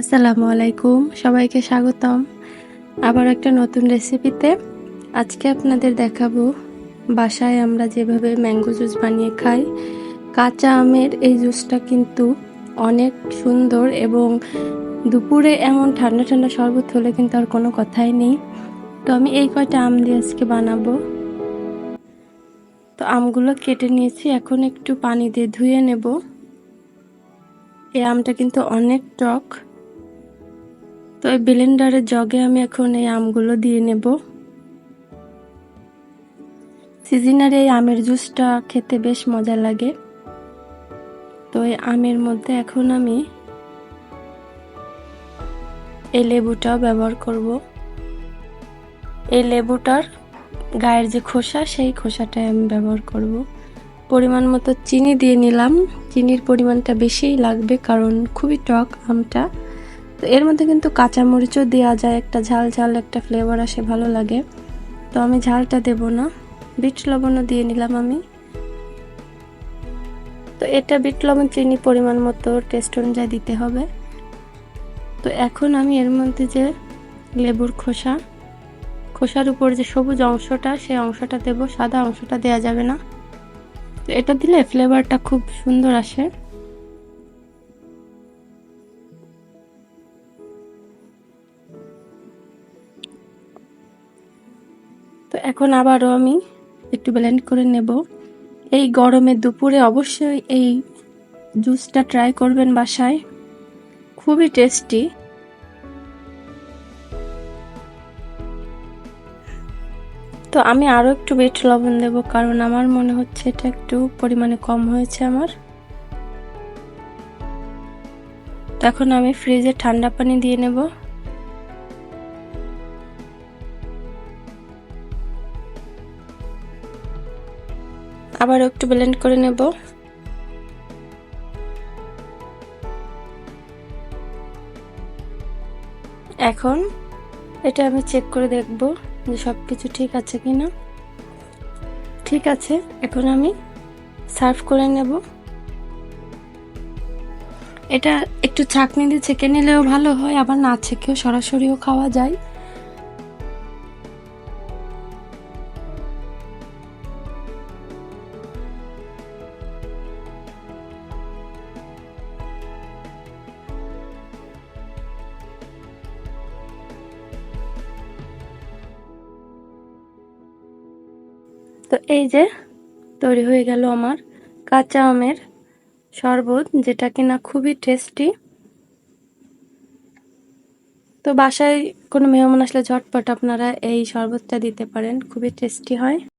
আসসালামু আলাইকুম, সবাইকে স্বাগতম। আবার একটা নতুন রেসিপিতে আজকে আপনাদের দেখাবো বাসায় আমরা যেভাবে ম্যাঙ্গো জুস বানিয়ে খাই। কাঁচা আমের এই জুসটা কিন্তু অনেক সুন্দর এবং দুপুরে এমন ঠান্ডা ঠান্ডা শরবত হলে কিন্তু আর কোনো কথাই নেই। তো আমি এই কয়টা আম দিয়ে আজকে বানাবো। তো আমগুলো কেটে নিয়েছি, এখন একটু পানি দিয়ে ধুয়ে নেব। এই আমটা কিন্তু অনেক টক। তো এই ব্লেন্ডারের জগে আমি এখন এই আমগুলো দিয়ে নেব। সিজনার এই আমের জুসটা খেতে বেশ মজা লাগে। তো এই আমের মধ্যে এখন আমি এই লেবুটাও ব্যবহার করব। এই লেবুটার গায়ের যে খোসা, সেই খোসাটাই আমি ব্যবহার করব। পরিমাণ মতো চিনি দিয়ে নিলাম। চিনির পরিমাণটা বেশিই লাগবে কারণ খুবই টক আমটা। তো এর মধ্যে কিন্তু কাঁচামরিচও দেওয়া যায়, একটা ঝাল ঝাল, একটা ফ্লেভার আসে, ভালো লাগে। তো আমি ঝালটা দেব না। বিট লবণও দিয়ে নিলাম আমি। তো এটা বিট লবণ চিনি পরিমাণ মতো টেস্ট অনুযায়ী দিতে হবে। তো এখন আমি এর মধ্যে যে লেবুর খোসা, খোসার উপর যে সবুজ অংশটা, সেই অংশটা দেব। সাদা অংশটা দেওয়া যাবে না। তো এটা দিলে ফ্লেভারটা খুব সুন্দর আসে। এখন আবারও আমি একটু ব্লেন্ড করে নেব। এই গরমে দুপুরে অবশ্যই এই জুসটা ট্রাই করবেন বাসায়। খুবই টেস্টি তো আমি আরও একটু বেট লবণ দেব কারণ আমার মনে হচ্ছে এটা একটু পরিমাণে কম হয়েছে আমার। এখন আমি ফ্রিজে ঠান্ডা পানি দিয়ে নেব। আবার একটু ব্লেন্ড করে নেব। এখন এটা আমি চেক করে দেখব যে সব কিছু ঠিক আছে কি না ঠিক আছে, এখন আমি সার্ভ করে নেব। এটা একটু চাকনি দিয়ে ছেঁকে নিলেও ভালো হয়, আবার না ছেঁকেও সরাসরিও খাওয়া যায়। তো এই যে তৈরি হয়ে গেল আমার কাঁচা আমের শরবত, যেটা কিনা খুবই টেস্টি তো বাসায় কোনো মেহমান আসলে ঝটপট আপনারা এই শরবতটা দিতে পারেন, খুবই টেস্টি হয়।